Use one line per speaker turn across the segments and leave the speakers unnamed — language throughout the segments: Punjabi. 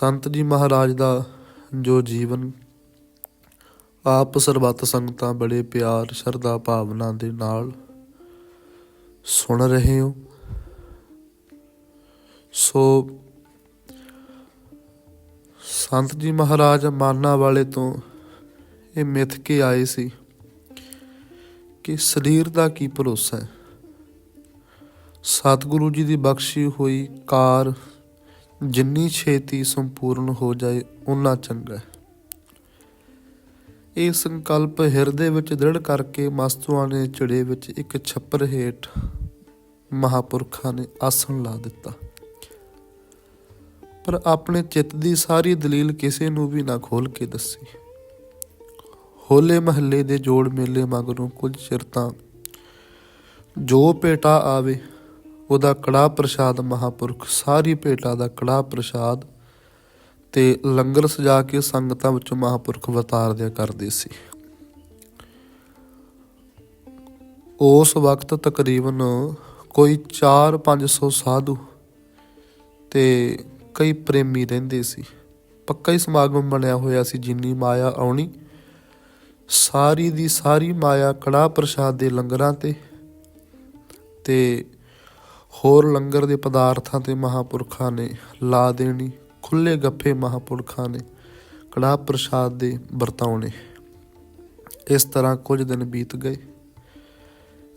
ਸੰਤ ਜੀ ਮਹਾਰਾਜ ਦਾ ਜੋ ਜੀਵਨ, ਆਪ ਸਰਬੱਤ ਸੰਗਤਾਂ ਬੜੇ ਪਿਆਰ, ਸ਼ਰਧਾ ਭਾਵਨਾ ਦੇ ਨਾਲ ਸੁਣ ਰਹੇ ਹੋ। ਸੋ ਸੰਤ ਜੀ ਮਹਾਰਾਜ ਮਾਨਾ ਵਾਲੇ ਤੋਂ ਇਹ ਮਿੱਥ ਕੇ ਆਏ ਸੀ ਕਿ ਸਰੀਰ ਦਾ ਕੀ ਭਰੋਸਾ ਹੈ? ਸਤਿਗੁਰੂ ਜੀ ਦੀ ਬਖਸ਼ੀ ਹੋਈ ਕਾਰ ਜਿੰਨੀ ਛੇਤੀ ਸੰਪੂਰਨ ਹੋ ਜਾਏ ਉਨਾ ਚੰਗਾ ਇਹ ਸੰਕਲਪ ਹਿਰਦੇ ਵਿੱਚ ਦ੍ਰਿੜ ਕਰਕੇ ਮਸਤੂਆਂ ਨੇ ਚੜੇ ਵਿੱਚ ਇੱਕ ਛੱਪਰ ਹੇਠ ਮਹਾਪੁਰਖਾਂ ਨੇ ਆਸਣ ਲਾ ਦਿੱਤਾ। ਪਰ ਆਪਣੇ ਚਿੱਤ ਦੀ ਸਾਰੀ ਦਲੀਲ ਕਿਸੇ ਨੂੰ ਵੀ ਨਾ ਖੋਲ ਕੇ ਦੱਸੀ। ਹੋਲੇ ਮਹੱਲੇ ਦੇ ਜੋੜ ਮੇਲੇ ਮਗਰੋਂ ਕੁਝ ਚਿਰ ਤਾਂ ਜੋ ਪੇਟਾ ਆਵੇ ਉਹਦਾ ਕੜਾ ਪ੍ਰਸ਼ਾਦ ਮਹਾਪੁਰਖ, ਸਾਰੀ ਭੇਟਾ ਦਾ ਕੜਾ ਪ੍ਰਸ਼ਾਦ ਤੇ ਲੰਗਰ ਸਜਾ ਕੇ ਸੰਗਤਾਂ ਵਿੱਚੋਂ ਮਹਾਪੁਰਖ ਵਤਾਰ ਕਰਦੇ ਸੀ। ਉਸ ਵਕਤ ਤਕਰੀਬਨ ਕੋਈ 4-500 ਸਾਧੂ ਤੇ ਕਈ ਪ੍ਰੇਮੀ ਰਹਿੰਦੇ ਸੀ। ਪੱਕਾ ਹੀ ਸਮਾਗਮ ਬਣਿਆ ਹੋਇਆ ਸੀ, ਜਿੰਨੀ ਮਾਇਆ ਆਉਣੀ। ਸਾਰੀ ਦੀ ਸਾਰੀ ਮਾਇਆ ਕੜਾ ਪ੍ਰਸ਼ਾਦ ਦੇ ਲੰਗਰਾਂ ਤੇ ਤੇ ਹੋਰ ਲੰਗਰ ਦੇ ਪਦਾਰਥਾਂ ਤੇ ਮਹਾਪੁਰਖਾਂ ਨੇ ਲਾ ਦੇਣੀ ਖੁੱਲੇ ਗੱਫੇ ਮਹਾਪੁਰਖਾਂ ਨੇ ਕੜਾ ਪ੍ਰਸ਼ਾਦ ਦੇ ਵਰਤਾਉਣੇ। ਇਸ ਤਰ੍ਹਾਂ ਕੁਝ ਦਿਨ ਬੀਤ ਗਏ।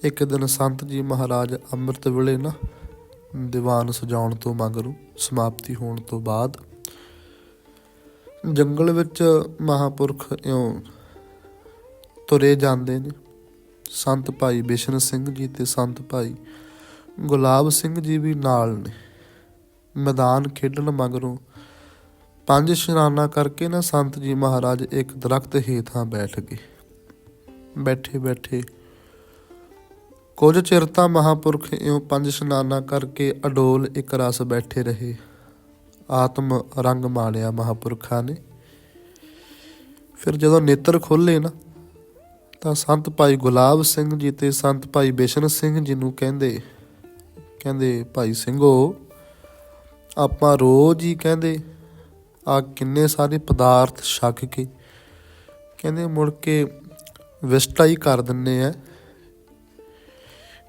ਇੱਕ ਦਿਨ ਸੰਤ ਜੀ ਮਹਾਰਾਜ ਅੰਮ੍ਰਿਤ ਵੇਲੇ ਨਾ ਦੀਵਾਨ ਸਜਾਉਣ ਤੋਂ ਮਗਰੋਂ, ਸਮਾਪਤੀ ਹੋਣ ਤੋਂ ਬਾਅਦ ਜੰਗਲ ਵਿੱਚ ਮਹਾਪੁਰਖ ਇਉਂ ਤੁਰੇ ਜਾਂਦੇ ਨੇ। ਸੰਤ ਭਾਈ ਬਿਸ਼ਨ ਸਿੰਘ ਜੀ ਤੇ ਸੰਤ ਭਾਈ ਗੁਲਾਬ ਸਿੰਘ ਜੀ ਵੀ ਨਾਲ ਨੇ। ਮੈਦਾਨ ਖੇਡਣ ਮਗਰੋਂ ਪੰਜ ਇਸ਼ਨਾਨਾ ਕਰਕੇ ਨਾ ਸੰਤ ਜੀ ਮਹਾਰਾਜ ਇੱਕ ਦਰਖਤ ਹੇਠਾਂ ਬੈਠ ਗਏ। ਬੈਠੇ ਬੈਠੇ ਕੁਝ ਚਿਰ ਤਾਂ ਮਹਾਪੁਰਖ ਇਉਂ ਪੰਜ ਇਸ਼ਨਾਨਾ ਕਰਕੇ ਅਡੋਲ ਇੱਕ ਰਸ ਬੈਠੇ ਰਹੇ। ਆਤਮ ਰੰਗ ਮਾਣਿਆ ਮਹਾਪੁਰਖਾਂ ਨੇ। ਫਿਰ ਜਦੋਂ ਨੇਤਰ ਖੋਲੇ ਨਾ, ਤਾਂ ਸੰਤ ਭਾਈ ਗੁਲਾਬ ਸਿੰਘ ਜੀ ਤੇ ਸੰਤ ਭਾਈ ਬਿਸ਼ਨ ਸਿੰਘ ਜੀ ਨੂੰ ਕਹਿੰਦੇ ਕਹਿੰਦੇ, ਭਾਈ ਸਿੰਘੋ, ਆਪਾਂ ਰੋਜ਼ ਹੀ ਕਹਿੰਦੇ, ਆ ਕਿੰਨੇ ਸਾਰੇ ਪਦਾਰਥ ਛਕ ਕੇ ਕਹਿੰਦੇ ਮੁੜ ਕੇ ਵਿਸਟਾ ਹੀ ਕਰ ਦਿੰਨੇ ਆ।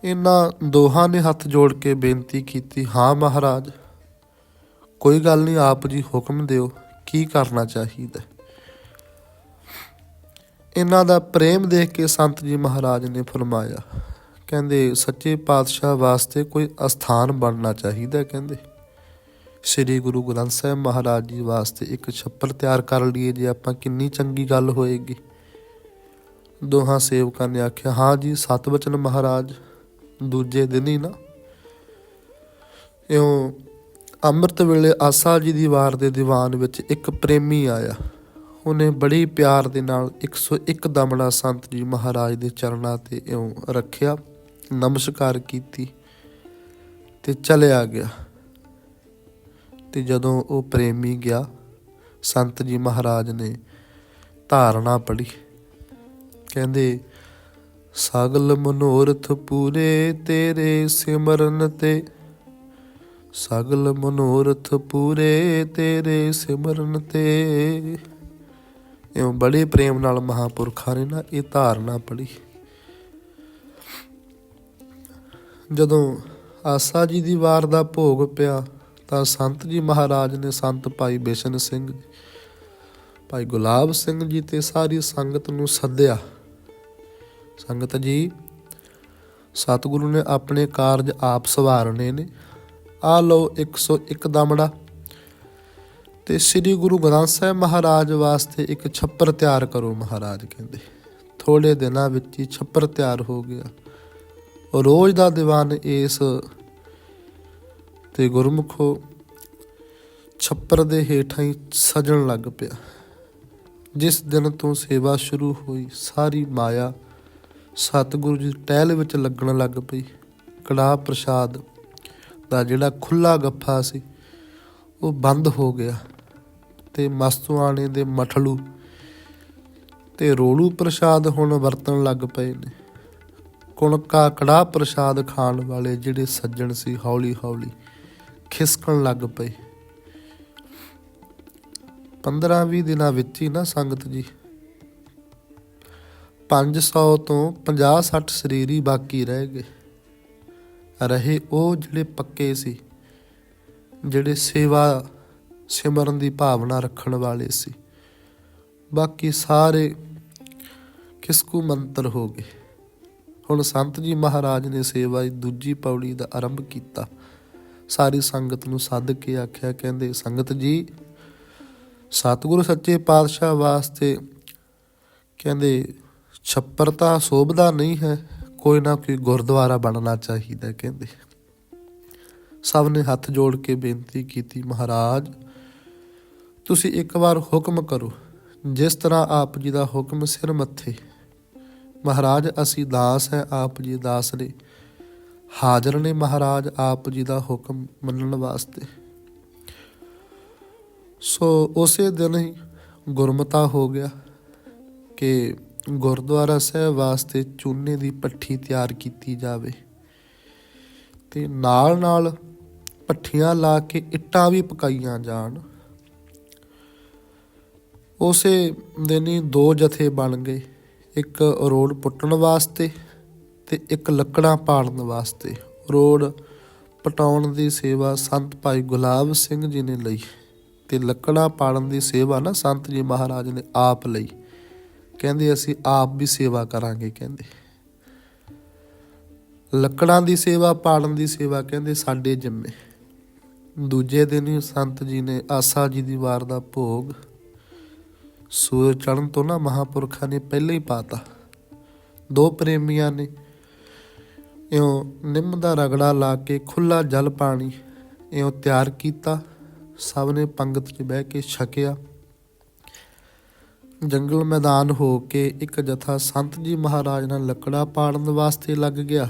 ਇਹਨਾਂ ਦੋਹਾਂ ਨੇ ਹੱਥ ਜੋੜ ਕੇ ਬੇਨਤੀ ਕੀਤੀ, ਹਾਂ ਮਹਾਰਾਜ, ਕੋਈ ਗੱਲ ਨਹੀਂ, ਆਪ ਜੀ ਹੁਕਮ ਦਿਓ, ਕੀ ਕਰਨਾ ਚਾਹੀਦਾ? ਇਹਨਾਂ ਦਾ ਪ੍ਰੇਮ ਦੇਖ ਕੇ ਸੰਤ ਜੀ ਮਹਾਰਾਜ ਨੇ ਫਰਮਾਇਆ ਕਹਿੰਦੇ, ਸੱਚੇ ਪਾਤਸ਼ਾਹ ਵਾਸਤੇ ਕੋਈ ਅਸਥਾਨ ਬਣਨਾ ਚਾਹੀਦਾ ਕਹਿੰਦੇ। ਸ੍ਰੀ ਗੁਰੂ ਗ੍ਰੰਥ ਸਾਹਿਬ ਮਹਾਰਾਜ ਜੀ ਵਾਸਤੇ ਇੱਕ ਛੱਪਰ ਤਿਆਰ ਕਰ ਲਈਏ, ਜੇ ਆਪਾਂ ਕਿੰਨੀ ਚੰਗੀ ਗੱਲ ਹੋਏਗੀ। ਦੋਹਾਂ ਸੇਵਕਾਂ ਨੇ ਆਖਿਆ, ਹਾਂ ਜੀ, ਸਤਵਚਨ ਮਹਾਰਾਜ, ਦੂਜੇ ਦਿਨ ਹੀ ਨਾ। ਇਉਂ ਅੰਮ੍ਰਿਤ ਵੇਲੇ ਆਸਾ ਜੀ ਦੀ ਵਾਰ ਦੇ ਦੀਵਾਨ ਵਿੱਚ ਇੱਕ ਪ੍ਰੇਮੀ ਆਇਆ। ਉਹਨੇ ਬੜੀ ਪਿਆਰ ਦੇ ਨਾਲ 101 ਦਮੜਾ ਸੰਤ ਜੀ ਮਹਾਰਾਜ ਦੇ ਚਰਨਾਂ ਤੇ ਇਉਂ ਰੱਖਿਆ। ਨਮਸਕਾਰ ਕੀਤੀ ਤੇ ਚਲਿਆ ਗਿਆ। ਤੇ ਜਦੋਂ ਉਹ ਪ੍ਰੇਮੀ ਗਿਆ, ਸੰਤ ਜੀ ਮਹਾਰਾਜ ਨੇ ਧਾਰਨਾ ਪੜੀ ਕਹਿੰਦੇ, ਸਗਲ ਮਨੋਰਥ ਪੂਰੇ ਤੇਰੇ ਸਿਮਰਨ ਤੇ, ਸਗਲ ਮਨੋਰਥ ਪੂਰੇ ਤੇਰੇ ਸਿਮਰਨ ਤੇ। ਇਉਂ ਬੜੇ ਪ੍ਰੇਮ ਨਾਲ ਮਹਾਪੁਰਖਾਂ ਨੇ ਨਾ ਇਹ ਧਾਰਨਾ ਪੜੀ ਜਦੋਂ ਆਸਾ ਜੀ ਦੀ ਵਾਰ ਦਾ ਭੋਗ ਪਿਆ ਤਾਂ ਸੰਤ ਜੀ ਮਹਾਰਾਜ ਨੇ ਸੰਤ ਭਾਈ ਬੇਸਨ ਸਿੰਘ ਭਾਈ ਗੁਲਾਬ ਸਿੰਘ ਜੀ ਤੇ ਸਾਰੀ ਸੰਗਤ ਨੂੰ ਸੱਦਿਆ। ਸੰਗਤ ਜੀ, ਸਤਿਗੁਰੂ ਨੇ ਆਪਣੇ ਕਾਰਜ ਆਪ ਸਵਾਰਨੇ ਨੇ। ਆ ਲਓ 101 ਦਮੜਾ ਤੇ ਸ੍ਰੀ ਗੁਰੂ ਗ੍ਰੰਥ ਸਾਹਿਬ ਮਹਾਰਾਜ ਵਾਸਤੇ ਇੱਕ ਛੱਪਰ ਤਿਆਰ ਕਰੋ ਮਹਾਰਾਜ ਕਹਿੰਦੇ। ਥੋੜੇ ਦਿਨਾਂ ਵਿੱਚ ਹੀ ਛੱਪਰ ਤਿਆਰ ਹੋ ਗਿਆ। ਰੋਜ਼ ਦਾ ਦੀਵਾਨ ਇਸ ਤੇ ਗੁਰਮੁਖੋ ਛੱਪਰ ਦੇ ਹੇਠਾਂ ਹੀ ਸਜਣ ਲੱਗ ਪਿਆ। ਜਿਸ ਦਿਨ ਤੋਂ ਸੇਵਾ ਸ਼ੁਰੂ ਹੋਈ, ਸਾਰੀ ਮਾਇਆ ਸਤਿਗੁਰੂ ਜੀ ਟਹਿਲ ਵਿੱਚ ਲੱਗਣ ਲੱਗ ਪਈ। ਕੜਾ ਪ੍ਰਸ਼ਾਦ ਦਾ ਜਿਹੜਾ ਖੁੱਲਾ ਗੱਫਾ ਸੀ, ਉਹ ਬੰਦ ਹੋ ਗਿਆ ਤੇ ਮਸਤੂਆਣੇ ਦੇ ਮਠਲੂ ਤੇ ਰੋਲੂ ਪ੍ਰਸ਼ਾਦ ਹੁਣ ਵਰਤਣ ਲੱਗ ਪਏ ਨੇ। ਕੁਣਕਾ ਕੜਾ ਪ੍ਰਸ਼ਾਦ ਖਾਣ ਵਾਲੇ ਜਿਹੜੇ ਸੱਜਣ ਸੀ, ਹੌਲੀ ਹੌਲੀ ਖਿਸਕਣ ਲੱਗ ਪਏ। 15-20 ਦਿਨਾਂ ਵਿੱਚ ਹੀ ਨਾ ਸੰਗਤ ਜੀ। 500 ਤੋਂ 50-60 ਸਰੀਰ ਹੀ ਬਾਕੀ ਰਹਿ ਗਏ। ਰਹੇ ਉਹ ਜਿਹੜੇ ਪੱਕੇ ਸੀ, ਜਿਹੜੇ ਸੇਵਾ ਸਿਮਰਨ ਦੀ ਭਾਵਨਾ ਰੱਖਣ ਵਾਲੇ ਸੀ। ਬਾਕੀ ਸਾਰੇ ਕਿਸਕੂ ਮੰਤਰ ਹੋ ਗਏ। ਹੁਣ ਸੰਤ ਜੀ ਮਹਾਰਾਜ ਨੇ ਸੇਵਾ ਦੀ ਦੂਜੀ ਪੌੜੀ ਦਾ ਆਰੰਭ ਕੀਤਾ। ਸਾਰੀ ਸੰਗਤ ਨੂੰ ਸੱਦ ਕੇ ਆਖਿਆ, ਕਹਿੰਦੇ, ਸੰਗਤ ਜੀ, ਸਤਿਗੁਰੂ ਸੱਚੇ ਪਾਤਸ਼ਾਹ ਵਾਸਤੇ ਕਹਿੰਦੇ ਛੱਪਰ ਤਾਂ ਸੋਭਦਾ ਨਹੀਂ ਹੈ, ਕੋਈ ਨਾ ਕੋਈ ਗੁਰਦੁਆਰਾ ਬਣਨਾ ਚਾਹੀਦਾ ਕਹਿੰਦੇ। ਸਭ ਨੇ ਹੱਥ ਜੋੜ ਕੇ ਬੇਨਤੀ ਕੀਤੀ, ਮਹਾਰਾਜ, ਤੁਸੀਂ ਇੱਕ ਵਾਰ ਹੁਕਮ ਕਰੋ, ਜਿਸ ਤਰ੍ਹਾਂ ਆਪ ਜੀ ਦਾ ਹੁਕਮ ਸਿਰ ਮੱਥੇ ਮਹਾਰਾਜ, ਅਸੀਂ ਦਾਸ ਹੈ ਆਪ ਜੀ ਦਾਸ ਨੇ। ਹਾਜ਼ਰ ਨੇ ਮਹਾਰਾਜ ਆਪ ਜੀ ਦਾ ਹੁਕਮ ਮੰਨਣ ਵਾਸਤੇ। ਸੋ ਉਸੇ ਦਿਨ ਹੀ ਗੁਰਮਤਾ ਹੋ ਗਿਆ ਕਿ ਗੁਰਦੁਆਰਾ ਸਾਹਿਬ ਵਾਸਤੇ ਚੂਨੇ ਦੀ ਪੱਠੀ ਤਿਆਰ ਕੀਤੀ ਜਾਵੇ। ਤੇ ਨਾਲ ਨਾਲ ਪੱਠੀਆਂ ਲਾ ਕੇ ਇੱਟਾਂ ਵੀ ਪਕਾਈਆਂ ਜਾਣ। ਉਸੇ ਦਿਨ ਹੀ ਦੋ ਜਥੇ ਬਣ ਗਏ। ਇੱਕ ਰੋਡ ਪੁੱਟਣ ਵਾਸਤੇ ਤੇ ਇੱਕ ਲੱਕੜਾਂ ਪਾੜਨ ਵਾਸਤੇ। ਰੋਡ ਪਟਾਉਣ ਦੀ ਸੇਵਾ ਸੰਤ ਭਾਈ ਗੁਲਾਬ ਸਿੰਘ ਜੀ ਨੇ ਲਈ ਤੇ ਲੱਕੜਾਂ ਪਾੜਨ ਦੀ ਸੇਵਾ ਨਾ ਸੰਤ ਜੀ ਮਹਾਰਾਜ ਨੇ ਆਪ ਲਈ। ਕਹਿੰਦੇ ਅਸੀਂ ਆਪ ਵੀ ਸੇਵਾ ਕਰਾਂਗੇ ਕਹਿੰਦੇ। ਲੱਕੜਾਂ ਦੀ ਸੇਵਾ ਪਾੜਨ ਦੀ ਸੇਵਾ ਕਹਿੰਦੇ ਸਾਡੇ ਜਿੰਮੇ। ਦੂਜੇ ਦਿਨ ਹੀ ਸੰਤ ਜੀ ਨੇ ਆਸਾ ਜੀ ਦੀ ਵਾਰ ਦਾ ਭੋਗ ਸੂਰਜ ਚੜ੍ਹਨ ਤੋਂ ਨਾ ਮਹਾਪੁਰਖਾਂ ਨੇ ਪਹਿਲਾਂ ਹੀ ਪਾਤਾ। ਦੋ ਪ੍ਰੇਮੀਆਂ ਨੇ, ਇਉਂ ਨਿੰਮ ਦਾ ਰਗੜਾ ਲਾ ਕੇ ਖੁੱਲਾ ਜਲ ਪਾਣੀ, ਇਉਂ ਤਿਆਰ ਕੀਤਾ, ਸਭ ਨੇ ਪੰਗਤ 'ਚ ਬਹਿ ਕੇ ਛਕਿਆ। ਜੰਗਲ ਮੈਦਾਨ ਹੋ ਕੇ ਇੱਕ ਜਥਾ ਸੰਤ ਜੀ ਮਹਾਰਾਜ ਨਾਲ ਲੱਕੜਾ ਪਾੜਨ ਵਾਸਤੇ ਲੱਗ ਗਿਆ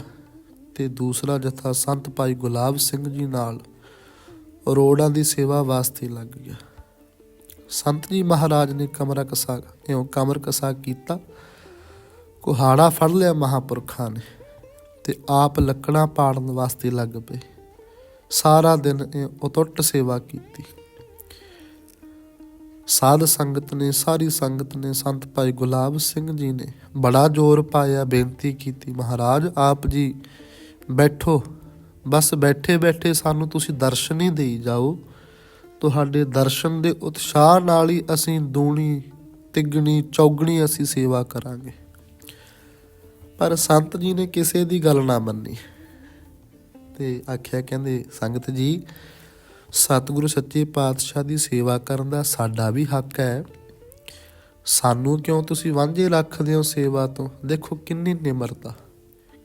ਤੇ ਦੂਸਰਾ ਜਥਾ ਸੰਤ ਭਾਈ ਗੁਲਾਬ ਸਿੰਘ ਜੀ ਨਾਲ ਰੋੜਾਂ ਦੀ ਸੇਵਾ ਵਾਸਤੇ ਲੱਗ ਗਿਆ। ਸੰਤ ਜੀ ਮਹਾਰਾਜ ਨੇ ਕਮਰਾ ਕਸਾ ਇਉਂ ਕਮਰ ਕਸਾ ਕੀਤਾ। ਕੁਹਾੜਾ ਫੜ ਲਿਆ ਮਹਾਪੁਰਖਾਂ ਨੇ ਤੇ ਆਪ ਲੱਕੜਾਂ ਪਾੜਨ ਵਾਸਤੇ ਲੱਗ ਪਏ। ਸਾਰਾ ਦਿਨ ਉਤੁੱਟ ਸੇਵਾ ਕੀਤੀ। ਸਾਧ ਸੰਗਤ ਨੇ, ਸਾਰੀ ਸੰਗਤ ਨੇ, ਸੰਤ ਭਾਈ ਗੁਲਾਬ ਸਿੰਘ ਜੀ ਨੇ ਬੜਾ ਜ਼ੋਰ ਪਾਇਆ, ਬੇਨਤੀ ਕੀਤੀ, ਮਹਾਰਾਜ, ਆਪ ਜੀ ਬੈਠੋ, ਬਸ ਬੈਠੇ ਬੈਠੇ ਸਾਨੂੰ ਤੁਸੀਂ ਦਰਸ਼ਨ ਹੀ ਦੇਈ ਜਾਓ। ਤੁਹਾਡੇ ਦਰਸ਼ਨ ਦੇ ਉਤਸ਼ਾਹ ਨਾਲ ਹੀ ਅਸੀਂ ਦੂਣੀ, ਤਿੱਗਣੀ, ਚੌਗਣੀ ਅਸੀਂ ਸੇਵਾ ਕਰਾਂਗੇ। ਪਰ ਸੰਤ ਜੀ ਨੇ ਕਿਸੇ ਦੀ ਗੱਲ ਨਾ ਮੰਨੀ। ਤੇ ਆਖਿਆ ਕਹਿੰਦੇ, ਸੰਗਤ ਜੀ, ਸਤਿਗੁਰੂ ਸੱਚੇ ਪਾਤਸ਼ਾਹ ਦੀ ਸੇਵਾ ਕਰਨ ਦਾ ਸਾਡਾ ਵੀ ਹੱਕ ਹੈ। ਸਾਨੂੰ ਕਿਉਂ ਤੁਸੀਂ ਵਾਂਝੇ ਰੱਖਦੇ ਹੋ ਸੇਵਾ ਤੋਂ? ਦੇਖੋ ਕਿੰਨੀ ਨਿਮਰਤਾ,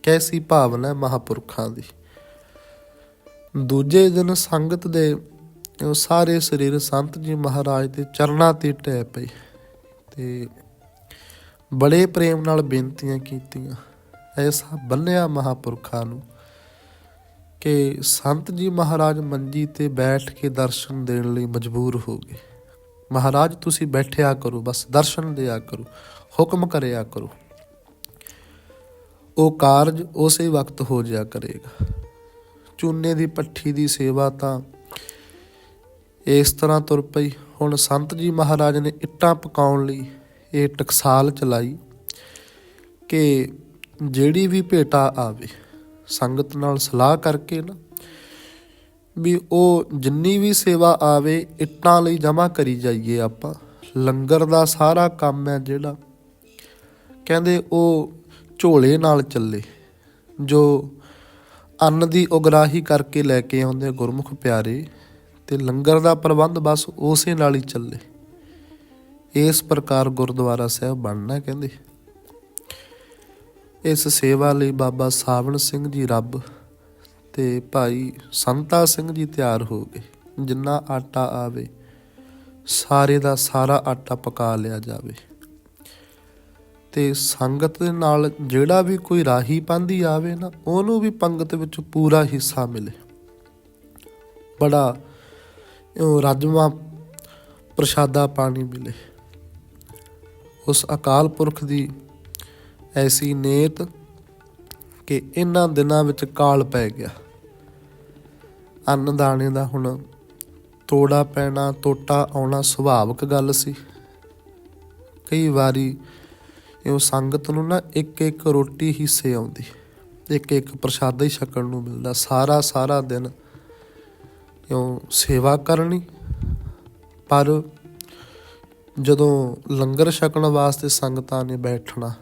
ਕੈਸੀ ਭਾਵਨਾ ਹੈ ਮਹਾਪੁਰਖਾਂ ਦੀ। ਦੂਜੇ ਦਿਨ ਸੰਗਤ ਦੇ ਉਹ ਸਾਰੇ ਸਰੀਰ ਸੰਤ ਜੀ ਮਹਾਰਾਜ ਦੇ ਚਰਨਾਂ ਤੇ ਟਹਿ ਪਏ ਤੇ ਬੜੇ ਪ੍ਰੇਮ ਨਾਲ ਬੇਨਤੀਆਂ ਕੀਤੀਆਂ। ਐਸਾ ਬੰਨਿਆ ਮਹਾਪੁਰਖਾਂ ਨੂੰ ਕਿ ਸੰਤ ਜੀ ਮਹਾਰਾਜ ਮੰਜੀ ਤੇ ਬੈਠ ਕੇ ਦਰਸ਼ਨ ਦੇਣ ਲਈ ਮਜਬੂਰ ਹੋ ਗਏ। ਮਹਾਰਾਜ, ਤੁਸੀਂ ਬੈਠਿਆ ਕਰੋ, ਬਸ ਦਰਸ਼ਨ ਦਿਆ ਕਰੋ, ਹੁਕਮ ਕਰਿਆ ਕਰੋ। ਉਹ ਕਾਰਜ ਉਸੇ ਵਕਤ ਹੋ ਜਾਇਆ ਕਰੇਗਾ। ਚੂਨੇ ਦੀ ਪੱਠੀ ਦੀ ਸੇਵਾ ਤਾਂ ਇਸ ਤਰ੍ਹਾਂ ਤੁਰ ਪਈ। ਹੁਣ ਸੰਤ ਜੀ ਮਹਾਰਾਜ ਨੇ ਇੱਟਾਂ ਪਕਾਉਣ ਲਈ ਇਹ ਟਕਸਾਲ ਚਲਾਈ ਕਿ ਜਿਹੜੀ ਵੀ ਭੇਟਾ ਆਵੇ, ਸੰਗਤ ਨਾਲ ਸਲਾਹ ਕਰਕੇ ਨਾ, ਵੀ ਉਹ ਜਿੰਨੀ ਵੀ ਸੇਵਾ ਆਵੇ, ਇੱਟਾਂ ਲਈ ਜਮ੍ਹਾਂ ਕਰੀ ਜਾਈਏ ਆਪਾਂ। ਲੰਗਰ ਦਾ ਸਾਰਾ ਕੰਮ ਹੈ ਜਿਹੜਾ। ਕਹਿੰਦੇ ਉਹ ਝੋਲੇ ਨਾਲ ਚੱਲੇ, ਜੋ ਅੰਨ ਦੀ ਉਗਰਾਹੀ ਕਰਕੇ ਲੈ ਕੇ ਆਉਂਦੇ ਗੁਰਮੁਖ ਪਿਆਰੇ। ਤੇ ਲੰਗਰ ਦਾ ਪ੍ਰਬੰਧ ਬਸ ਉਸੇ ਨਾਲ ਹੀ ਚੱਲੇ। ਇਸ ਪ੍ਰਕਾਰ ਗੁਰਦੁਆਰਾ ਸਾਹਿਬ ਬਣਨਾ ਕਹਿੰਦੇ। ਇਸ ਸੇਵਾ ਲਈ ਬਾਬਾ ਸਾਵਣ ਸਿੰਘ ਜੀ ਰੱਬ ਤੇ ਭਾਈ ਸੰਤਾ ਸਿੰਘ ਜੀ ਤਿਆਰ ਹੋ ਗਏ। ਜਿੰਨਾ ਆਟਾ ਆਵੇ, ਸਾਰੇ ਦਾ ਸਾਰਾ ਆਟਾ ਪਕਾ ਲਿਆ ਜਾਵੇ। ਤੇ ਸੰਗਤ ਦੇ ਨਾਲ ਜਿਹੜਾ ਵੀ ਕੋਈ ਰਾਹੀ ਪਾਂਦੀ ਆਵੇ ਨਾ, ਉਹਨੂੰ ਵੀ ਪੰਗਤ ਵਿੱਚ ਪੂਰਾ ਹਿੱਸਾ ਮਿਲੇ। ਬੜਾ ਰਾਜਮਾ ਪ੍ਰਸ਼ਾਦਾ ਪਾਣੀ ਮਿਲੇ। ਉਸ ਅਕਾਲ ਪੁਰਖ ਦੀ ਐਸੀ ਨੇਤ ਕਿ ਇਹਨਾਂ ਦਿਨਾਂ ਵਿੱਚ ਕਾਲ ਪੈ ਗਿਆ। ਅੰਨ ਦਾਣੇ ਦਾ ਹੁਣ ਤੋੜਾ ਪੈਣਾ ਟੋਟਾ ਆਉਣਾ ਸੁਭਾਵਿਕ ਗੱਲ ਸੀ। ਕਈ ਵਾਰੀ ਇਹ ਸੰਗਤ ਨੂੰ ਨਾ ਇੱਕ ਇੱਕ ਰੋਟੀ ਹਿੱਸੇ ਆਉਂਦੀ। ਇੱਕ ਇੱਕ ਪ੍ਰਸ਼ਾਦਾ ਹੀ ਛਕਣ ਨੂੰ ਮਿਲਦਾ। ਸਾਰਾ ਸਾਰਾ ਦਿਨ ਇਉਂ ਸੇਵਾ ਕਰਨੀ? ਪਰ ਜਦੋਂ ਲੰਗਰ ਛਕਣ ਵਾਸਤੇ ਸੰਗਤਾਂ ਨੇ ਬੈਠਣਾ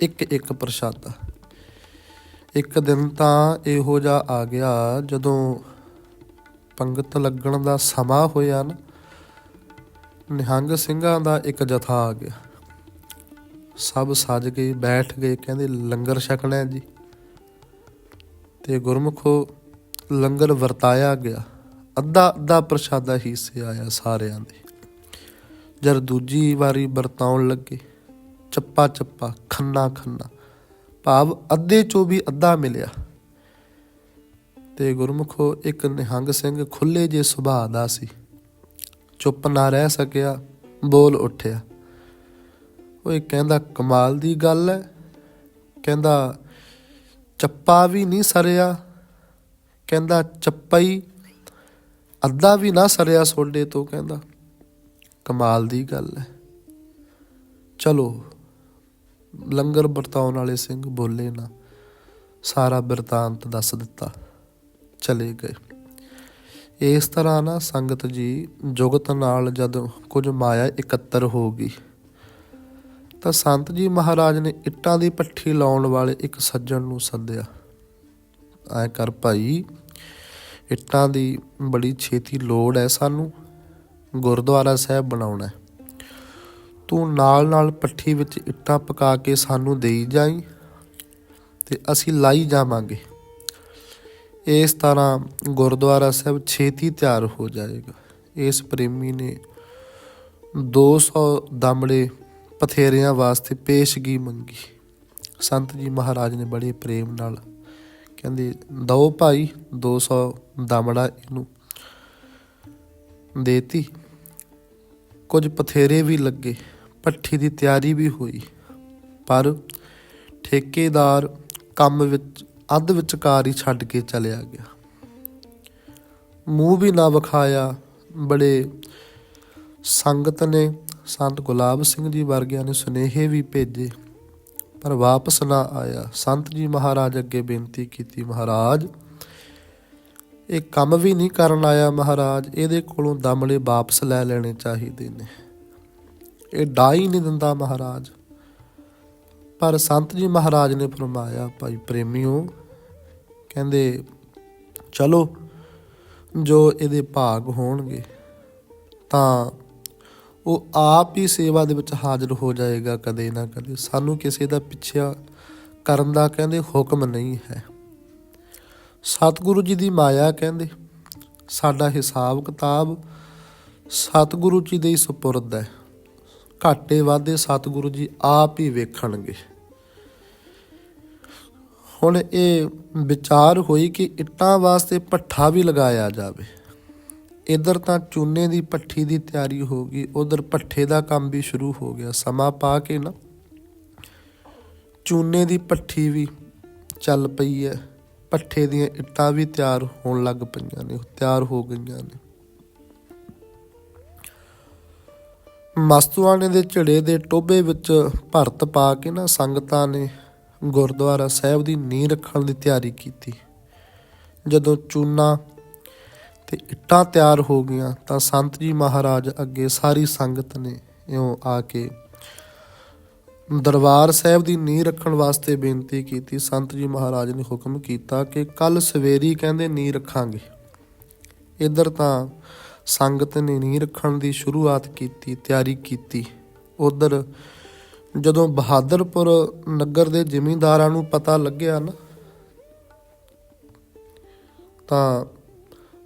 ਇੱਕ ਇੱਕ ਪ੍ਰਸ਼ਾਦਾ। ਇੱਕ ਦਿਨ ਤਾਂ ਇਹੋ ਜਿਹਾ ਆ ਗਿਆ ਜਦੋਂ ਪੰਗਤ ਲੱਗਣ ਦਾ ਸਮਾਂ ਹੋਇਆ ਨਾ, ਨਿਹੰਗ ਸਿੰਘਾਂ ਦਾ ਇੱਕ ਜਥਾ ਆ ਗਿਆ। ਸਭ ਸੱਜ ਗਏ ਬੈਠ ਗਏ, ਕਹਿੰਦੇ, ਲੰਗਰ ਛਕਣਾ ਜੀ। ਤੇ ਗੁਰਮੁਖੋ ਲੰਗਰ ਵਰਤਾਇਆ ਗਿਆ। ਅੱਧਾ ਅੱਧਾ ਪ੍ਰਸ਼ਾਦਾ ਹੀ ਸੇ ਆਇਆ ਸਾਰਿਆਂ ਦੇ। ਜਦ ਦੂਜੀ ਵਾਰੀ ਵਰਤਾਉਣ ਲੱਗੇ, ਚੱਪਾ ਚੱਪਾ, ਖੰਨਾ ਖੰਨਾ, ਭਾਵ ਅੱਧੇ ਚੋਂ ਵੀ ਅੱਧਾ ਮਿਲਿਆ। ਤੇ ਗੁਰਮੁਖੋ ਇੱਕ ਨਿਹੰਗ ਸਿੰਘ ਖੁੱਲੇ ਜੇ ਸੁਭਾਅ ਦਾ ਸੀ। ਚੁੱਪ ਨਾ ਰਹਿ ਸਕਿਆ, ਬੋਲ ਉੱਠਿਆ। ਉਹ ਇਹ ਕਹਿੰਦਾ, ਕਮਾਲ ਦੀ ਗੱਲ ਹੈ ਕਹਿੰਦਾ, ਚੱਪਾ ਵੀ ਨਹੀਂ ਸਰਿਆ। ਕਹਿੰਦਾ ਚੱਪਾ ਅੱਧਾ ਵੀ ਨਾ ਸਰਿਆ ਸੋਡੇ ਤੋਂ, ਕਹਿੰਦਾ। ਕਮਾਲ ਦੀ ਗੱਲ ਹੈ ਚਲੋ, ਲੰਗਰ ਵਰਤਾਉਣ ਵਾਲੇ ਸਿੰਘ ਬੋਲੇ ਨਾ। ਸਾਰਾ ਬਿਰਤਾਂਤ ਦੱਸ ਦਿੱਤਾ। ਚਲੇ ਗਏ। ਇਸ ਤਰ੍ਹਾਂ ਨਾ ਸੰਗਤ ਜੀ ਜੁਗਤ ਨਾਲ ਜਦ ਕੁਝ ਮਾਇਆ ਇਕੱਤਰ ਹੋ ਗਈ, ਤਾਂ ਸੰਤ ਜੀ ਮਹਾਰਾਜ ਨੇ ਇੱਟਾਂ ਦੀ ਪੱਠੀ ਲਾਉਣ ਵਾਲੇ ਇੱਕ ਸੱਜਣ ਨੂੰ ਸੱਦਿਆ। ਐ ਕਰ ਭਾਈ, ਇੱਟਾਂ ਦੀ ਬੜੀ ਛੇਤੀ ਲੋੜ ਹੈ ਸਾਨੂੰ, ਗੁਰਦੁਆਰਾ ਸਾਹਿਬ ਬਣਾਉਣਾ ਤੂੰ ਨਾਲ ਨਾਲ ਪੱਠੀ ਵਿੱਚ ਇੱਟਾਂ ਪਕਾ ਕੇ ਸਾਨੂੰ ਦੇਈ ਜਾਈ ਤੇ ਅਸੀਂ ਲਾਈ ਜਾਵਾਂਗੇ। ਇਸ ਤਰ੍ਹਾਂ ਗੁਰਦੁਆਰਾ ਸਾਹਿਬ ਛੇਤੀ ਤਿਆਰ ਹੋ ਜਾਏਗਾ। ਇਸ ਪ੍ਰੇਮੀ ਨੇ 200 ਦਮੜੇ ਪਥੇਰਿਆਂ ਵਾਸਤੇ ਪੇਸ਼ਗੀ ਮੰਗੀ। ਸੰਤ ਜੀ ਮਹਾਰਾਜ ਨੇ ਬੜੇ ਪ੍ਰੇਮ ਨਾਲ ਕਹਿੰਦੀ ਦੋ ਭਾਈ 200 ਦਮੜਾ ਇਹਨੂੰ ਦੇਤੀ। ਕੁਝ ਪਥੇਰੇ ਵੀ ਲੱਗੇ ਪੱਠੀ ਦੀ ਤਿਆਰੀ ਵੀ ਹੋਈ, ਪਰ ਠੇਕੇਦਾਰ ਕੰਮ ਵਿੱਚ, ਅੱਧ ਵਿਚਕਾਰ ਹੀ ਛੱਡ ਕੇ ਚਲਿਆ ਗਿਆ। ਮੂੰਹ ਵੀ ਨਾ ਵਿਖਾਇਆ, ਬੜੇ ਸੰਗਤ ਨੇ, ਸੰਤ ਗੁਲਾਬ ਸਿੰਘ ਜੀ ਵਰਗਿਆਂ ਨੇ ਸੁਨੇਹੇ ਵੀ ਭੇਜੇ। ਪਰ ਵਾਪਸ ਨਾ ਆਇਆ। ਸੰਤ ਜੀ ਮਹਾਰਾਜ ਅੱਗੇ ਬੇਨਤੀ ਕੀਤੀ, ਮਹਾਰਾਜ, ਇਹ ਕੰਮ ਵੀ ਨਹੀਂ ਕਰਨ ਆਇਆ ਮਹਾਰਾਜ। ਇਹਦੇ ਕੋਲੋਂ ਦਮਲੇ ਵਾਪਸ ਲੈ ਲੈਣੇ ਚਾਹੀਦੇ ਨੇ। ਇਹ ਡਾਈ ਨਹੀਂ ਦਿੰਦਾ ਮਹਾਰਾਜ। ਪਰ ਸੰਤ ਜੀ ਮਹਾਰਾਜ ਨੇ ਫਰਮਾਇਆ, ਭਾਈ ਪ੍ਰੇਮੀਓ, ਕਹਿੰਦੇ, ਚਲੋ, ਜੋ ਇਹਦੇ ਭਾਗ ਹੋਣਗੇ, ਤਾਂ ਉਹ ਆਪ ਹੀ ਸੇਵਾ ਦੇ ਵਿੱਚ ਹਾਜ਼ਰ ਹੋ ਜਾਏਗਾ ਕਦੇ ਨਾ ਕਦੇ। ਸਾਨੂੰ ਕਿਸੇ ਦਾ ਪਿੱਛਾ ਕਰਨ ਦਾ ਕਹਿੰਦੇ ਹੁਕਮ ਨਹੀਂ ਹੈ। ਸਤਿਗੁਰੂ ਜੀ ਦੀ ਮਾਇਆ ਕਹਿੰਦੇ, ਸਾਡਾ ਹਿਸਾਬ ਕਿਤਾਬ ਸਤਿਗੁਰੂ ਜੀ ਦੇ ਹੀ ਸੁਪੁਰਦ ਹੈ। ਘਾਟੇ ਵਾਧੇ ਸਤਿਗੁਰੂ ਜੀ ਆਪ ਹੀ ਵੇਖਣਗੇ। ਹੁਣ ਇਹ ਵਿਚਾਰ ਹੋਈ ਕਿ ਇੱਟਾਂ ਵਾਸਤੇ ਪੱਠਾ ਵੀ ਲਗਾਇਆ ਜਾਵੇ। ਇਧਰ ਤਾਂ ਚੂਨੇ ਦੀ ਪੱਠੀ ਦੀ ਤਿਆਰੀ ਹੋ ਗਈ, ਉਧਰ ਪੱਠੇ ਦਾ ਕੰਮ ਵੀ ਸ਼ੁਰੂ ਹੋ ਗਿਆ, ਸਮਾਂ ਪਾ ਕੇ ਨਾ। ਚੂਨੇ ਦੀ ਪੱਠੀ ਵੀ ਚੱਲ ਪਈ ਹੈ ਪੱਠੇ ਦੀਆਂ ਇੱਟਾਂ ਵੀ ਤਿਆਰ ਹੋਣ ਲੱਗ ਪਈਆਂ ਨੇ, ਤਿਆਰ ਹੋ ਗਈਆਂ ਨੇ। ਮਸਤੂਆਣੇ ਦੇ ਝੜੇ ਦੇ ਟੋਬੇ ਵਿੱਚ ਭਰਤ ਪਾ ਕੇ ਨਾ ਸੰਗਤਾਂ ਨੇ ਗੁਰਦੁਆਰਾ ਸਾਹਿਬ ਦੀ ਨੀਂਹ ਰੱਖਣ ਦੀ ਤਿਆਰੀ ਕੀਤੀ। ਜਦੋਂ ਚੂਨਾ ਤੇ ਇੱਟਾਂ ਤਿਆਰ ਹੋ ਗਈਆਂ ਤਾਂ ਸੰਤ ਜੀ ਮਹਾਰਾਜ ਅੱਗੇ ਸਾਰੀ ਸੰਗਤ ਨੇ ਇਉਂ ਆ ਕੇ ਦਰਬਾਰ ਸਾਹਿਬ ਦੀ ਨੀਂਹ ਰੱਖਣ ਵਾਸਤੇ ਬੇਨਤੀ ਕੀਤੀ। ਸੰਤ ਜੀ ਮਹਾਰਾਜ ਨੇ ਹੁਕਮ ਕੀਤਾ ਕਿ ਕੱਲ ਸਵੇਰੀ ਕਹਿੰਦੇ ਨੀਂਹ ਰੱਖਾਂਗੇ। ਇੱਧਰ ਤਾਂ ਸੰਗਤ ਨੇ ਨੀਂਹ ਰੱਖਣ ਦੀ ਸ਼ੁਰੂਆਤ ਕੀਤੀ, ਤਿਆਰੀ ਕੀਤੀ। ਉਧਰ ਜਦੋਂ ਬਹਾਦਰਪੁਰ ਨਗਰ ਦੇ ਜ਼ਿਮੀਂਦਾਰਾਂ ਨੂੰ ਪਤਾ ਲੱਗਿਆ ਨਾ, ਤਾਂ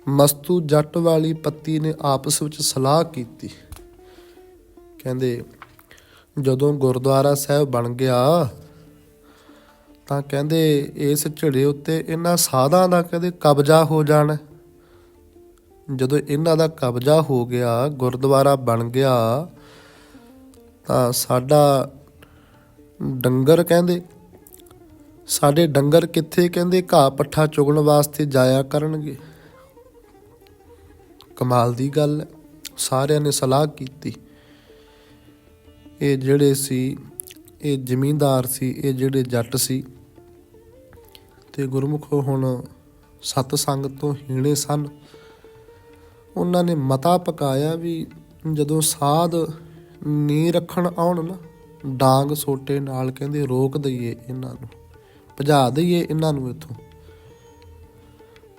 ਮਸਤੂ ਜੱਟ ਵਾਲੀ ਪੱਤੀ ਨੇ ਆਪਸ ਵਿੱਚ ਸਲਾਹ ਕੀਤੀ। ਕਹਿੰਦੇ, ਜਦੋਂ ਗੁਰਦੁਆਰਾ ਸਾਹਿਬ ਬਣ ਗਿਆ, ਤਾਂ ਕਹਿੰਦੇ ਇਸ ਝੜੇ ਉੱਤੇ ਇਹਨਾਂ ਸਾਧਾਂ ਦਾ ਕਹਿੰਦੇ ਕਬਜ਼ਾ ਹੋ ਜਾਣਾ। ਜਦੋਂ ਇਹਨਾਂ ਦਾ ਕਬਜ਼ਾ ਹੋ ਗਿਆ, ਗੁਰਦੁਆਰਾ ਬਣ ਗਿਆ, ਤਾਂ ਸਾਡਾ ਡੰਗਰ ਕਹਿੰਦੇ, ਸਾਡੇ ਡੰਗਰ ਕਿੱਥੇ ਕਹਿੰਦੇ ਘਾਹ ਪੱਠਾ ਚੁਗਣ ਵਾਸਤੇ ਜਾਇਆ ਕਰਨਗੇ। ਕਮਾਲ ਦੀ ਗੱਲ ਸਾਰਿਆਂ ਨੇ ਸਲਾਹ ਕੀਤੀ। ਇਹ ਜਿਹੜੇ ਸੀ, ਇਹ ਜ਼ਮੀਂਦਾਰ ਸੀ, ਇਹ ਜਿਹੜੇ ਜੱਟ ਸੀ, ਤੇ ਗੁਰਮੁਖ ਹੁਣ ਸਤ ਸੰਗ ਤੋਂ ਹੀਣੇ ਸਨ। ਉਹਨਾਂ ਨੇ ਮਤਾ ਪਕਾਇਆ ਵੀ ਜਦੋਂ ਸਾਧ ਨੀ ਰੱਖਣ ਆਉਣ ਨਾ, ਡਾਂਗ ਸੋਟੇ ਨਾਲ ਕਹਿੰਦੇ ਰੋਕ ਦਈਏ ਇਹਨਾਂ ਨੂੰ, ਭਜਾ ਦਈਏ ਇਹਨਾਂ ਨੂੰ ਇੱਥੋਂ।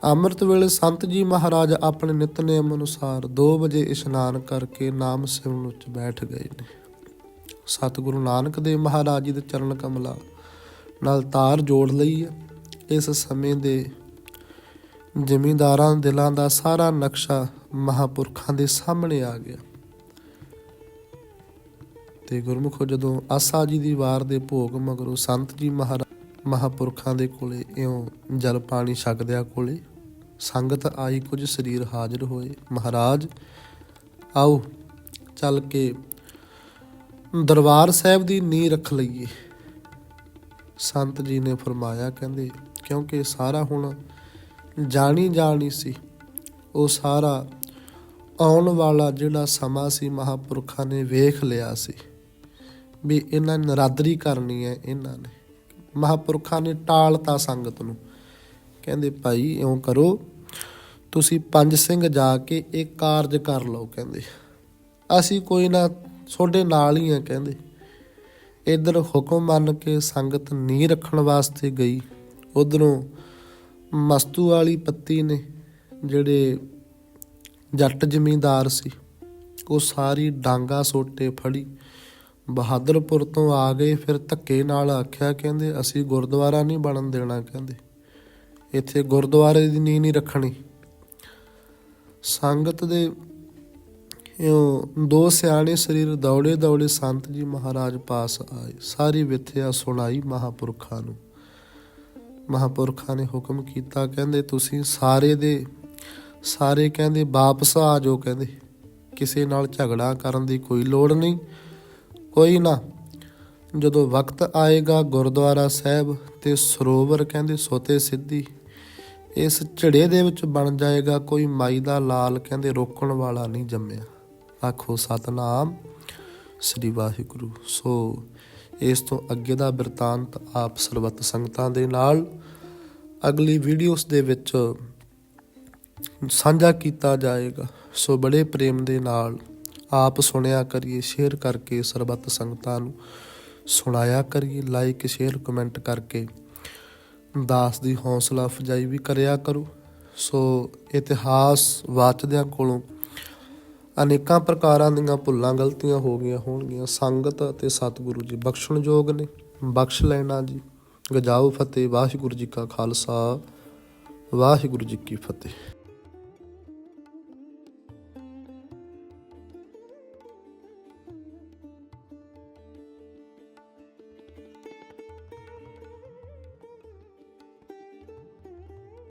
ਅੰਮ੍ਰਿਤ ਵੇਲੇ ਸੰਤ ਜੀ ਮਹਾਰਾਜ ਆਪਣੇ ਨਿਤਨੇਮ ਅਨੁਸਾਰ 2 ਵਜੇ ਇਸ਼ਨਾਨ ਕਰਕੇ ਨਾਮ ਸਿਮਰਨ ਵਿੱਚ ਬੈਠ ਗਏ ਨੇ। ਸਤਿਗੁਰੂ ਨਾਨਕ ਦੇਵ ਮਹਾਰਾਜ ਜੀ ਦੇ ਚਰਨ ਕਮਲਾ ਨਾਲ ਤਾਰ ਜੋੜ ਲਈ ਹੈ। ਇਸ ਸਮੇਂ ਦੇ ਜ਼ਮੀਂਦਾਰਾਂ ਦਿਲਾਂ ਦਾ ਸਾਰਾ ਨਕਸ਼ਾ ਮਹਾਪੁਰਖਾਂ ਦੇ ਸਾਹਮਣੇ ਆ ਗਿਆ। ਤੇ ਗੁਰਮੁਖੋ, ਜਦੋਂ ਆਸਾ ਜੀ ਦੀ ਵਾਰ ਦੇ ਭੋਗ ਮਗਰੋਂ ਸੰਤ ਜੀ ਮਹਾਰਾਜ ਮਹਾਪੁਰਖਾਂ ਦੇ ਕੋਲੇ ਇਉਂ ਜਲ ਪਾਣੀ ਛਕਦਿਆਂ ਕੋਲੇ ਸੰਗਤ ਆਈ ਕੁਝ ਸਰੀਰ ਹਾਜ਼ਰ ਹੋਏ। ਮਹਾਰਾਜ, ਆਓ ਚੱਲ ਕੇ ਦਰਬਾਰ ਸਾਹਿਬ ਦੀ ਨੀਂਹ ਰੱਖ ਲਈਏ। ਸੰਤ ਜੀ ਨੇ ਫਰਮਾਇਆ, ਕਹਿੰਦੇ, ਕਿਉਂਕਿ ਸਾਰਾ ਹੁਣ ਜਾਣੀ ਜਾਣੀ ਸੀ, ਉਹ ਸਾਰਾ ਆਉਣ ਵਾਲਾ ਜਿਹੜਾ ਸਮਾਂ ਸੀ, ਮਹਾਪੁਰਖਾਂ ਨੇ ਵੇਖ ਲਿਆ ਸੀ ਵੀ ਇਹਨਾਂ ਨਰਾਦਰੀ ਕਰਨੀ ਹੈ ਇਹਨਾਂ ਨੇ। ਮਹਾਪੁਰਖਾਂ ਨੇ ਟਾਲਤਾ ਸੰਗਤ ਨੂੰ। ਕਹਿੰਦੇ, ਭਾਈ, ਇਉਂ ਕਰੋ, ਤੁਸੀਂ ਪੰਜ ਸਿੰਘ ਜਾ ਕੇ ਇਹ ਕਾਰਜ ਕਰ ਲਓ, ਕਹਿੰਦੇ। ਅਸੀਂ ਕੋਈ ਨਾ, ਤੁਹਾਡੇ ਨਾਲ ਹੀ ਆ, ਕਹਿੰਦੇ। ਇਧਰ ਹੁਕਮ ਮੰਨ ਕੇ ਸੰਗਤ ਨੀ ਰੱਖਣ ਵਾਸਤੇ ਗਈ। ਉਧਰੋਂ ਮਸਤੂ ਵਾਲੀ ਪੱਤੀ ਨੇ, ਜਿਹੜੇ ਜੱਟ ਜ਼ਮੀਂਦਾਰ ਸੀ, ਉਹ ਸਾਰੀ ਡਾਂਗਾ ਸੋਟੇ ਫੜੀ। ਬਹਾਦਰਪੁਰ ਤੋਂ ਆ ਗਏ, ਫਿਰ ਧੱਕੇ ਨਾਲ ਆਖਿਆ, ਕਹਿੰਦੇ, ਅਸੀਂ ਗੁਰਦੁਆਰਾ ਨਹੀਂ ਬਣਨ ਦੇਣਾ, ਕਹਿੰਦੇ। ਇੱਥੇ ਗੁਰਦੁਆਰੇ ਦੀ ਨੀਂਹ ਨਹੀਂ ਰੱਖਣੀ। ਸੰਗਤ ਦੇ ਦੋ ਸਿਆਣੇ ਸਰੀਰ ਦੌੜੇ ਦੌੜੇ ਸੰਤ ਜੀ ਮਹਾਰਾਜ ਪਾਸ ਆਏ। ਸਾਰੀ ਵਿਥਿਆ ਸੁਣਾਈ ਮਹਾਪੁਰਖਾਂ ਨੂੰ। ਮਹਾਪੁਰਖਾਂ ਨੇ ਹੁਕਮ ਕੀਤਾ, ਕਹਿੰਦੇ ਤੁਸੀਂ ਸਾਰੇ ਦੇ, ਸਾਰੇ ਕਹਿੰਦੇ ਵਾਪਸ ਆ ਜਾਓ, ਕਹਿੰਦੇ। ਕਿਸੇ ਨਾਲ ਝਗੜਾ ਕਰਨ ਦੀ ਕੋਈ ਲੋੜ ਨਹੀਂ। ਕੋਈ ਨਾ, ਜਦੋਂ ਵਕਤ ਆਏਗਾ ਗੁਰਦੁਆਰਾ ਸਾਹਿਬ ਤੇ ਸਰੋਵਰ ਕਹਿੰਦੇ ਸੋਤੇ ਸਿੱਧੀ। ਇਸ ਝੜੇ ਦੇ ਵਿੱਚ ਬਣ ਜਾਏਗਾ, ਕੋਈ ਮਾਈ ਦਾ ਲਾਲ ਕਹਿੰਦੇ ਰੋਕਣ ਵਾਲਾ ਨਹੀਂ ਜੰਮਿਆ। ਆਖੋ, ਸਤਨਾਮ ਸ੍ਰੀ ਵਾਹਿਗੁਰੂ। ਸੋ ਇਸ ਤੋਂ ਅੱਗੇ ਦਾ ਬਿਰਤਾਂਤ ਆਪ ਸਰਬੱਤ ਸੰਗਤਾਂ ਦੇ ਨਾਲ ਅਗਲੀ ਵੀਡੀਓਸ ਦੇ ਵਿੱਚ ਸਾਂਝਾ ਕੀਤਾ ਜਾਏਗਾ। ਸੋ ਬੜੇ ਪ੍ਰੇਮ ਦੇ ਨਾਲ ਆਪ ਸੁਣਿਆ ਕਰੀਏ, ਸ਼ੇਅਰ ਕਰਕੇ ਸਰਬੱਤ ਸੰਗਤਾਂ ਨੂੰ ਸੁਣਾਇਆ ਕਰੀਏ ਲਾਈਕ ਸ਼ੇਅਰ ਕਮੈਂਟ ਕਰਕੇ ਦਾਸ ਦੀ ਹੌਸਲਾ ਅਫਜਾਈ ਵੀ ਕਰਿਆ ਕਰੋ। ਸੋ ਇਤਿਹਾਸ ਵਾਚਦਿਆਂ ਕੋਲੋਂ ਅਨੇਕਾਂ ਪ੍ਰਕਾਰਾਂ ਦੀਆਂ ਭੁੱਲਾਂ ਗਲਤੀਆਂ ਹੋ ਗਈਆਂ ਹੋਣਗੀਆਂ। ਸੰਗਤ ਅਤੇ ਸਤਿਗੁਰੂ ਜੀ ਬਖਸ਼ਣਯੋਗ ਨੇ। ਬਖਸ਼ ਲੈਣਾ ਜੀ। ਗਜਾਓ ਫਤਿਹ। ਵਾਹਿਗੁਰੂ ਜੀ ਕਾ ਖਾਲਸਾ। ਵਾਹਿਗੁਰੂ ਜੀ ਕੀ ਫਤਿਹ।